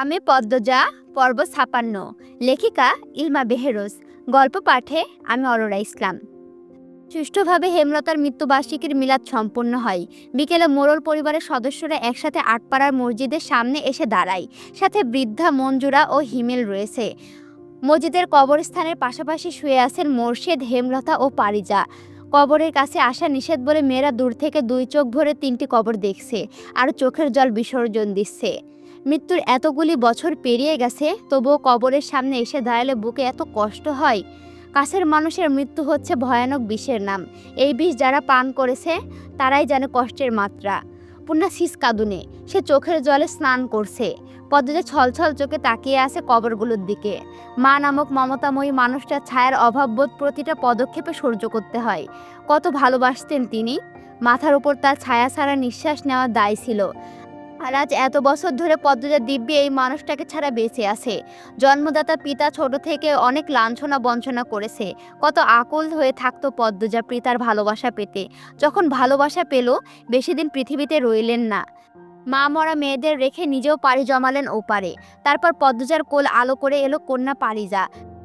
আমি পদ্মজা, পর্ব ছাপান্ন। লেখিকা ইলমা বেহেরোজ। গল্প পাঠে আমি অরোরা ইসলাম। সুষ্ঠুভাবে হেমলতার মৃত্যুবার্ষিকীর মিলাদ সম্পন্ন হয়। বিকেলে মোরল পরিবারের সদস্যরা একসাথে আটপাড়ার মসজিদের সামনে এসে দাঁড়ায়। সাথে বৃদ্ধা মঞ্জুরা ও হিমেল রয়েছে। মসজিদের কবরস্থানের পাশাপাশি শুয়ে আছেন মোর্শেদ, হেমলতা ও পারিজা। কবরের কাছে আসা নিষেধ বলে মেয়েরা দূর থেকে দুই চোখ ভরে তিনটি কবর দেখছে। আর চোখের জল বিসর্জন দিচ্ছে। মৃত্যুর এতগুলি বছর পেরিয়ে গেছে, তবুও কবরের সামনে এসে দাঁড়ালে বুকে এত কষ্ট হয়। কাছের মানুষের মৃত্যু হচ্ছে ভয়ানক বিষের নাম। এই বিষ যারা পান করেছে, তারাই জানে কষ্টের মাত্রা। পূর্ণা শীষ কাঁদুনে, সে চোখের জলে স্নান করছে। পদ্মজা ছলছল চোখে তাকিয়ে আছে কবরগুলোর দিকে। মা নামক মমতাময়ী মানুষটার ছায়ার অভাববোধ প্রতিটা পদক্ষেপে সহ্য করতে হয়। কত ভালোবাসতেন তিনি। মাথার উপর তার ছায়া ছাড়া নিঃশ্বাস নেওয়ার দায় ছিল। আর আজ এত বছর ধরে পদ্মজা দিব্যি এই মানুষটাকে ছাড়া বেঁচে আছে। জন্মদাতা পিতা ছোট থেকে অনেক লাঞ্ছনা বঞ্চনা করেছে। কত আকুল হয়ে থাকতো পদ্মজা পিতার ভালোবাসা পেতে। যখন ভালোবাসা পেল, বেশি দিন পৃথিবীতে রইলেন না। মা মরা মেয়েদের রেখে নিজেও পাড়ি জমালেন ওপারে। তারপর পদ্মজার কোল আলো করে এলো কন্যা পারিজা।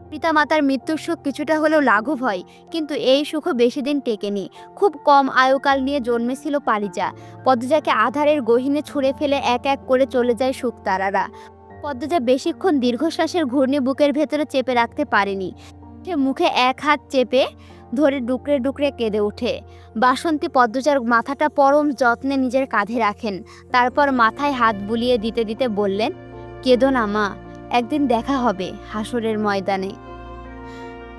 পিতামাতার মৃত্যুর সুখ কিছুটা হলেও লাঘব হয়, কিন্তু এই সুখও বেশি দিন টেকেনি। খুব কম আয়ুকাল নিয়ে জন্মেছিল পারিজা। পদ্মজাকে আধারের গহিনে ছুঁড়ে ফেলে এক এক করে চলে যায় সুখ তারারা। পদ্মজা বেশিক্ষণ দীর্ঘশ্বাসের ঘূর্ণি বুকের ভেতরে চেপে রাখতে পারেনি। সে মুখে এক হাত চেপে ধরে ডুকরে ডুকরে কেঁদে ওঠে। বাসন্তী পদ্মজার মাথাটা পরম যত্নে নিজের কাঁধে রাখেন। তারপর মাথায় হাত বুলিয়ে দিতে দিতে বললেন, কেঁদো না মা। একদিন দেখা হবে হাসরের ময়দানে।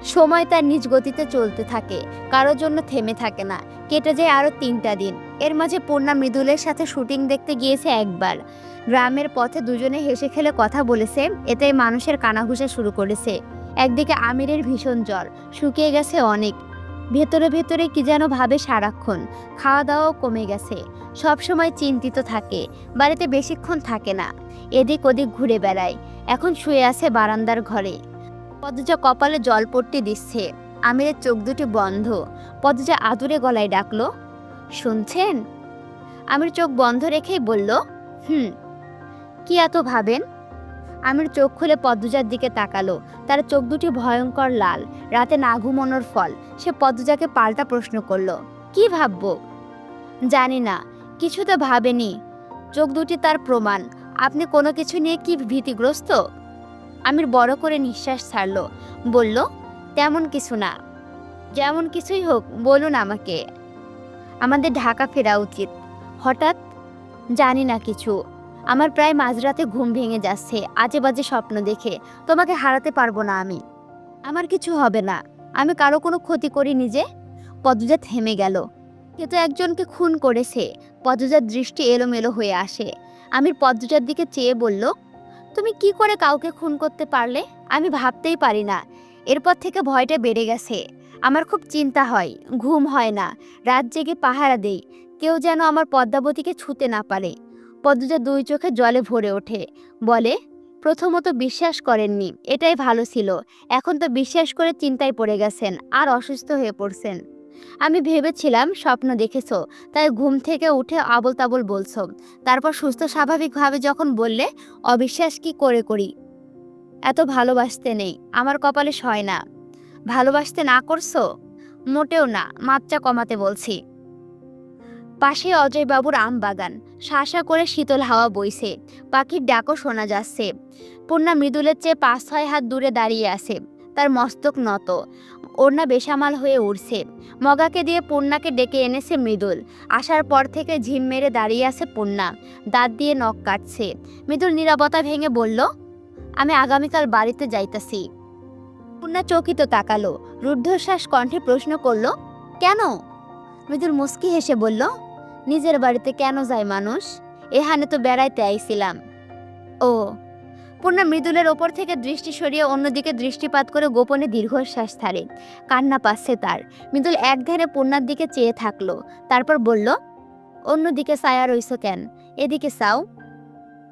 সময় তার নিজ গতিতে চলতে থাকে কারোর জন্য থেমে থাকে না, কেটে যায় আরও তিনটা দিন। এর মাঝে পূর্ণা মৃদুলের সাথে শুটিং দেখতে গিয়েছে একবার। গ্রামের পথে দুজনে হেসে খেলে কথা বলেছে এতে মানুষের কানাঘুষা শুরু করেছে। একদিকে আমিরের ভীষণ জ্বর, শুকিয়ে গেছে অনেক। ভেতরে ভেতরে কি যেন ভাবে সারাক্ষণ খাওয়া দাওয়াও কমে গেছে। সব সময় চিন্তিত থাকে, বাড়িতে বেশিক্ষণ থাকে না। এদিক ওদিক ঘুরে বেড়ায়, এখন শুয়ে আছে বারান্দার ঘরে। পদ্মজা কপালে জল পট্টি দিচ্ছে, আমিরের চোখ দুটি বন্ধ। পদ্মজা আদুরে গলায় ডাকলো, শুনছেন? আমির চোখ বন্ধ রেখেই বলল, হুম। কি এত ভাবেন? আমির চোখ খুলে পদ্মজার দিকে তাকালো, তার চোখ দুটি ভয়ঙ্কর লাল, রাতে না ঘুমানোর ফল। সে পদ্মজাকে পাল্টা প্রশ্ন করল, কি ভাববো? জানি না। কিছু তো ভাবেনি। চোখ দুটি তার প্রমাণ। আপনি কোনো কিছু নিয়ে কি ভীতিগ্রস্ত? আমির বড় করে নিঃশ্বাস ছাড়লো। বলল, তেমন কিছু না। যেমন কিছুই হোক, বলুন আমাকে। আমাদের ঢাকা ফেরা উচিত। হঠাৎ জানি না কিছু। আমার প্রায় মাঝরাতে ঘুম ভেঙে যাচ্ছে। আজে বাজে স্বপ্ন দেখে। তোমাকে হারাতে পারব না আমি। আমার কিছু হবে না। আমি কারও কোনো ক্ষতি করিনি যে? পদ্মজা থেমে গেল। সে তো একজনকে খুন করেছে। পদ্মজার দৃষ্টি এলোমেলো হয়ে আসে। আমির পদ্মজার দিকে চেয়ে বলল, তুমি কি করে কাউকে খুন করতে পারলে? আমি ভাবতেই পারি না। এরপর থেকে ভয়টা বেড়ে গেছে। আমার খুব চিন্তা হয়, ঘুম হয় না, রাত জেগে পাহারা দেই। কেউ যেন আমার পদ্মাবতীকে ছুতে না পারে। পদ্মজা দুই চোখে জলে ভরে ওঠে। বলে, প্রথমত বিশ্বাস করেননি, এটাই ভালো ছিল। এখন তো বিশ্বাস করে চিন্তায় পড়ে গেছেন, আর অসুস্থ হয়ে পড়ছেন। আমি ভেবেছিলাম স্বপ্ন দেখেছ, তাই ঘুম থেকে উঠে আবল তাবল বলছো। তারপর সুস্থ স্বাভাবিকভাবে যখন বললে, অবিশ্বাস কি করে করি? এত ভালোবাসতে নেই, আমার কপালে সয় না। ভালোবাসতে না করছ? মোটেও না, মাত্রা কমাতে বলছি। পাশে অজয়বাবুর আম বাগান শাসা করে শীতল হাওয়া বইছে, পাখির ডাকও শোনা যাচ্ছে। পূর্ণা মৃদুলের চেয়ে পাঁচ ছয় হাত দূরে দাঁড়িয়ে আছে। তার মস্তক নত। ওড়না বেসামাল হয়ে উঠছে মগাকে দিয়ে পূর্ণাকে ডেকে এনেছে মৃদুল। আসার পর থেকে ঝিম মেরে দাঁড়িয়ে আছে পূর্ণা। দাঁত দিয়ে নখ কাটছে। মৃদুল নীরবতা ভেঙে বলল, আমি আগামীকাল বাড়িতে যাইতাছি। পূর্ণা চকিত তাকালো। রুদ্ধশ্বাস কণ্ঠে প্রশ্ন করল, কেন? মৃদুল মুস্কি হেসে বলল, নিজের বাড়িতে কেন যায় মানুষ? এহানে তো বেড়াইতে আইছিলাম। ও পূর্ণা মৃদুলের ওপর থেকে দৃষ্টি সরিয়ে অন্যদিকে দৃষ্টিপাত করে গোপনে দীর্ঘশ্বাস ছাড়ে। কান্না পাচ্ছে তার। মৃদুল এক ধ্যানে পূর্ণার দিকে চেয়ে থাকল। তারপর বলল, অন্যদিকে ছায়া রইছ কেন? এদিকে চাও?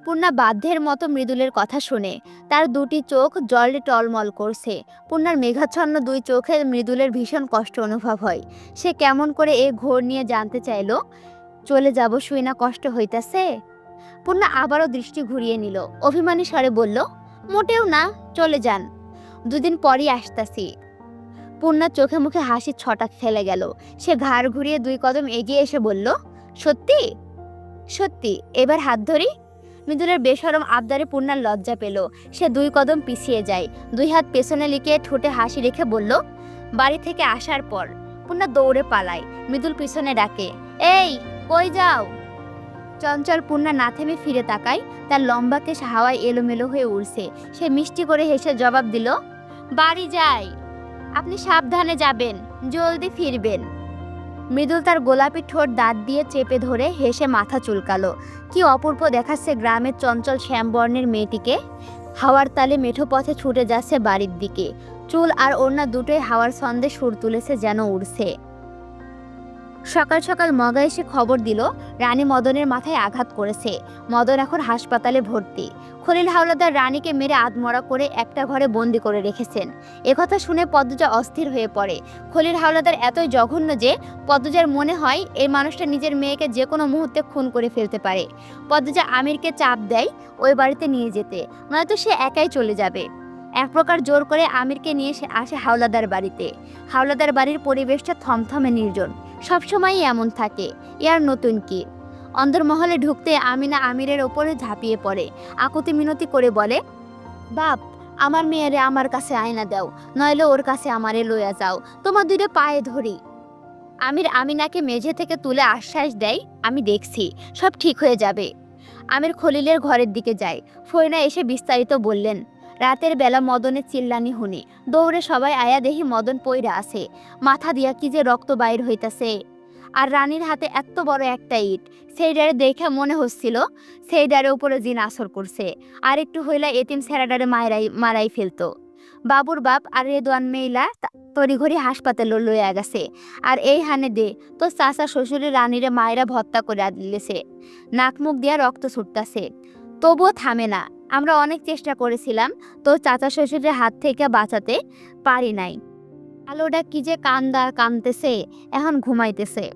পূর্ণা বাধ্যের মতো মৃদুলের কথা শুনে তার দুটি চোখ জলে টলমল করছে। পূর্ণার মেঘাচ্ছন্ন দুই চোখে মৃদুলের ভীষণ কষ্ট অনুভব হয়। সে কেমন করে এ ঘোর নিয়ে জানতে চাইলো? চলে যাব, শুই না, কষ্ট হইতাছে? পূর্ণা আবারও দৃষ্টি ঘুরিয়ে নিল। অভিমানী স্বরে বলল, মোটেও না, চলে যান। দুদিন পরই আসতাছি। পূর্ণার চোখে মুখে হাসির ছটাক ফেলে গেল। সে ঘাড় ঘুরিয়ে দুই কদম এগিয়ে এসে বলল, সত্যি? সত্যি, এবার হাত ধরি? মৃদুলের বেসরম আবদারে পূর্ণার লজ্জা পেল। সে দুই কদম পিছিয়ে যায়। দুই হাত পেছনে লিখে ঠোঁটে হাসি রেখে বলল, বাড়ি থেকে আসার পর। পূর্ণা দৌড়ে পালায়। মৃদুল পিছনে ডাকে, এই, কই যাও? চঞ্চল পূর্ণা না থেমে ফিরে তাকায়, তার লম্বা কেশ হাওয়ায় এলোমেলো হয়ে উড়ছে। সে মিষ্টি করে হেসে জবাব দিল, বাড়ি যাই। আপনি সাবধানে যাবেন, জলদি ফিরবেন। মৃদুল তার গোলাপি ঠোঁট দাঁত দিয়ে চেপে ধরে হেসে মাথা চুলকালো। কি অপূর্ব দেখাচ্ছে গ্রামের চঞ্চল শ্যামবর্ণের মেয়েটিকে। হাওয়ার তালে মেঠো পথে ছুটে যাচ্ছে বাড়ির দিকে। চুল আর ওড়না দুটোই হাওয়ার ছন্দে সুর তুলেছে যেন উড়ছে। সকাল সকাল মগা এসে খবর দিল, রানী মদনের মাথায় আঘাত করেছে। মদন এখন হাসপাতালে ভর্তি। খলিল হাওলাদার রানীকে মেরে আধমরা করে একটা ঘরে বন্দি করে রেখেছেন। একথা শুনে পদ্মজা অস্থির হয়ে পড়ে। খলিল হাওলাদার এতই জঘন্য যে, পদ্মজার মনে হয় এই মানুষটা নিজের মেয়েকে যে কোনো মুহূর্তে খুন করে ফেলতে পারে। পদ্মজা আমিরকে চাপ দেয় ওই বাড়িতে নিয়ে যেতে, নয়তো সে একাই চলে যাবে। এক প্রকার জোর করে আমিরকে নিয়ে সে আসে হাওলাদার বাড়িতে। হাওলাদার বাড়ির পরিবেশটা থমথমে নির্জন। সবসময়ই এমন থাকে ইয়ার নতুন কি? অন্দরমহলে ঢুকতে আমিনা আমিরের ওপরে ঝাঁপিয়ে পড়ে। আকুতি মিনতি করে বলে, বাপ, আমার মেয়েরে আমার কাছে আয়না দাও, নইলে ওর কাছে আমারে লইয়া যাও। তোমার দুইটা পায়ে ধরি। আমির আমিনাকে মেঝে থেকে তুলে আশ্বাস দেয়, আমি দেখছি, সব ঠিক হয়ে যাবে। আমির খলিলের ঘরের দিকে যায়। ফইনা এসে বিস্তারিত বললেন রাতের বেলা মদনের চিল্লানি শুনি। দৌড়ে সবাই আয়া দেহি মদন পইরা আছে। মাথা দিয়া কি যে রক্ত বাইর হইতাছে। আর রানীর হাতে এত বড় একটা ইট সেই ডারে দেখে মনে হচ্ছিল সেই ডারে উপরে জিন আসর করছে। আর একটু হইলা এতিম সেরাডারে মায়েরাই মারাই ফেলতো। বাবুর বাপ আর রেদওয়ান মেইলা তড়িঘড়ি হাসপাতালে লইয়া গেছে। আর এই হানে দে তো চাচা শ্বশুরের রানীরে মায়েরা ভত্তা করে দিলেছে। নাক মুখ দিয়া রক্ত ছুটতাছে। তবুও থামে না। আমরা অনেক চেষ্টা করেছিলাম, তো চাচা শ্বশুরের হাত থেকে বাঁচাতে পারি নাই। আলোটা কি যে কান্দা কামতেছে এখন ঘুমাইতেছে।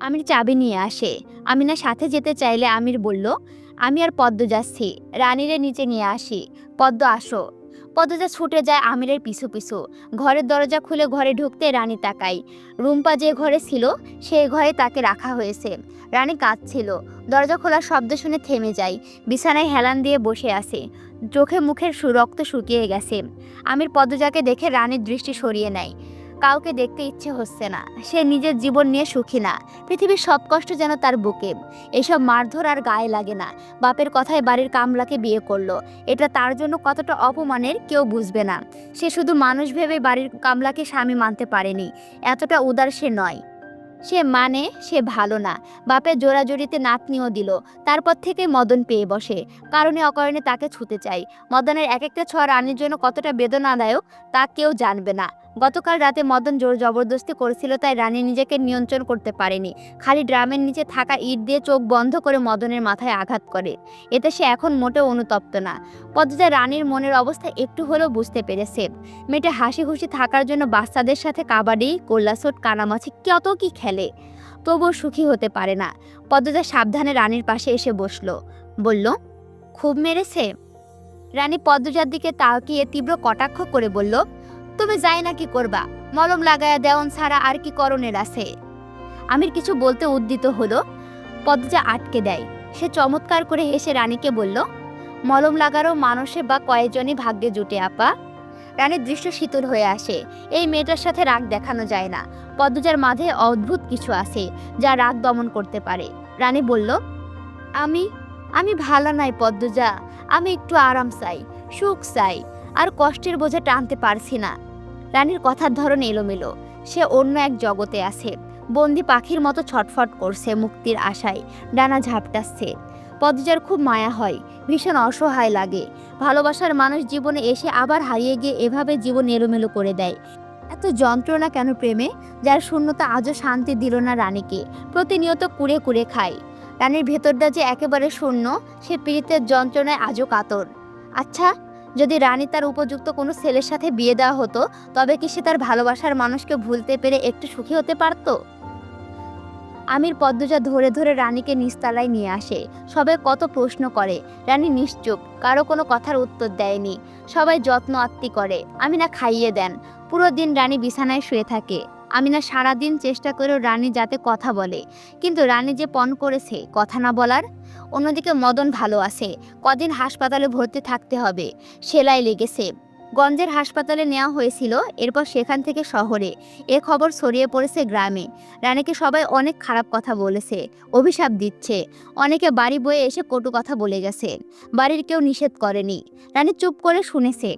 আমির চাবি নিয়ে আসে। আমিনা সাথে যেতে চাইলে আমির বলল, আমি আর পদ্ম যাচ্ছি। রানীরে নিচে নিয়ে আসি। পদ্ম, আসো। পদ্মজা ছুটে যায় আমিরের পিছু পিছু। ঘরের দরজা খুলে ঘরে ঢুকতে রানী তাকাই রুম্পা যে ঘরে ছিল, সেই ঘরে তাকে রাখা হয়েছে। রানী কাঁদছিল। দরজা খোলার শব্দ শুনে থেমে যায়। বিছানায় হেলান দিয়ে বসে আছে। চোখে মুখের রক্ত শুকিয়ে গেছে। আমির পদ্মজাকে দেখে রানীর দৃষ্টি সরিয়ে নেয়। কাউকে দেখতে ইচ্ছে হচ্ছে না। সে নিজের জীবন নিয়ে সুখী না। পৃথিবীর সব কষ্ট যেন তার বুকে। এসব মারধর আর গায়ে লাগে না। বাপের কথায় বাড়ির কামলাকে বিয়ে করল। এটা তার জন্য কতটা অপমানের কেউ বুঝবে না। সে শুধু মানুষ ভেবে বাড়ির কামলাকে স্বামী মানতে পারেনি। এতটা উদার সে নয়। সে মানে সে ভালো না। বাপের নাত নাতনিও দিল। তারপর থেকে মদন পেয়ে বসে। কারণে অকারণে তাকে ছুতে চাই। মদনের এক একটা ছড় রানীর জন্য কতটা বেদনাদায়ক তা কেউ জানবে না। গতকাল রাতে মদন জোর জবরদস্তি করেছিল, তাই রানী নিজেকে নিয়ন্ত্রণ করতে পারেনি। খালি ড্রামের নিচে থাকা ইট দিয়ে চোখ বন্ধ করে মদনের মাথায় আঘাত করে। এতে সে এখন মোটেও অনুতপ্ত না। পদ্মজা রানীর মনের অবস্থা একটু হলেও বুঝতে পেরেছে। মেয়েটা হাসি খুশি থাকার জন্য বাচ্চাদের সাথে কাবাডি কোল্লাসোট কানামাছি, কত কি খেলে। তবুও সুখী হতে পারে না। পদ্মজা সাবধানে রানীর পাশে এসে বসল। বলল, খুব মেরেছে? রানী পদ্মজার দিকে তাকিয়ে তীব্র কটাক্ষ করে বলল তুমি যাই না কি করবা? মলম লাগায়া দেওন ছাড়া আর কি করণের আছে? আমির কিছু বলতে উদ্দিত হলো, পদ্মজা আটকে দেয়। সে চমৎকার করে হেসে রানীকে বলল, মলম লাগারও মানুষে বা কয়েকজনই ভাগ্যে জুটে, আপা? রানীর দৃশ্য শীতল হয়ে আসে। এই মেয়েটার সাথে রাগ দেখানো যায় না। পদ্মজার মাঝে অদ্ভুত কিছু আছে, যা রাগ দমন করতে পারে। রানী বলল, আমি আমি ভালো নাই পদ্মজা। আমি একটু আরাম চাই, সুখ চাই। আর কষ্টের বোঝা টানতে পারছি না। রানীর কথার ধরন এলোমেলো। সে অন্য এক জগতে আছে। বন্দি পাখির মতো ছটফট করছে মুক্তির আশায়, ডানা ঝাপটাচ্ছে। পদ্মজার খুব মায়া হয়, ভীষণ অসহায় লাগে। ভালোবাসার মানুষ জীবনে এসে আবার হারিয়ে গিয়ে এভাবে জীবন এলোমেলো করে দেয়। এত যন্ত্রণা কেন প্রেমে? যার শূন্যতা আজও শান্তি দিল না রানীকে, প্রতিনিয়ত কুড়ে কুড়ে খায়। রানীর ভেতরটা যে একেবারে শূন্য, সে পীড়িতের যন্ত্রণায় আজও কাতর। আচ্ছা যদি রানী তার উপযুক্ত কোনো ছেলের সাথে বিয়ে দেওয়া হতো, তবে কি সে তার ভালোবাসার মানুষকে ভুলতে পেরে একটু সুখী হতে পারতো? আমির পদ্মজা ধরে ধরে রানীকে নিস্তালায় নিয়ে আসে। সবাই কত প্রশ্ন করে। রানী নিশ্চুপ, কারও কোনো কথার উত্তর দেয়নি। সবাই যত্ন আত্মি করে। আমি না খাইয়ে দেন। পুরো দিন রানী বিছানায় শুয়ে থাকে। আমিনা সারাদিন চেষ্টা করেও রানী যাতে কথা বলে। কিন্তু রানী যে পণ করেছে, কথা না বলার? অন্যদিকে মদন ভালো আছে, কদিন হাসপাতালে ভর্তি থাকতে হবে, সেলাই লেগেছে। গঞ্জের হাসপাতালে নেওয়া হয়েছিল, এরপর সেখান থেকে শহরে। এ খবর ছড়িয়ে পড়েছে গ্রামে। রানীকে সবাই অনেক খারাপ কথা বলেছে, অভিশাপ দিচ্ছে। অনেকে বাড়ি বয়ে এসে কটু কথা বলে গেছে। বাড়ির কেউ নিষেধ করেনি। রানী চুপ করে শুনেছে।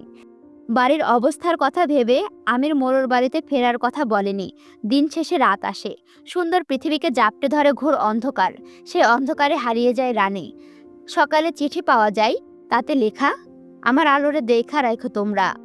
বাড়ির অবস্থার কথা ভেবে আমির মোরর বাড়িতে ফেরার কথা বলেনি। দিন শেষে রাত আসে। সুন্দর পৃথিবীকে জাপটে ধরে ঘোর অন্ধকার। সে অন্ধকারে হারিয়ে যায় রানী। সকালে চিঠি পাওয়া যায়, তাতে লেখা, আমার আলোরে দেখা রাখো তোমরা।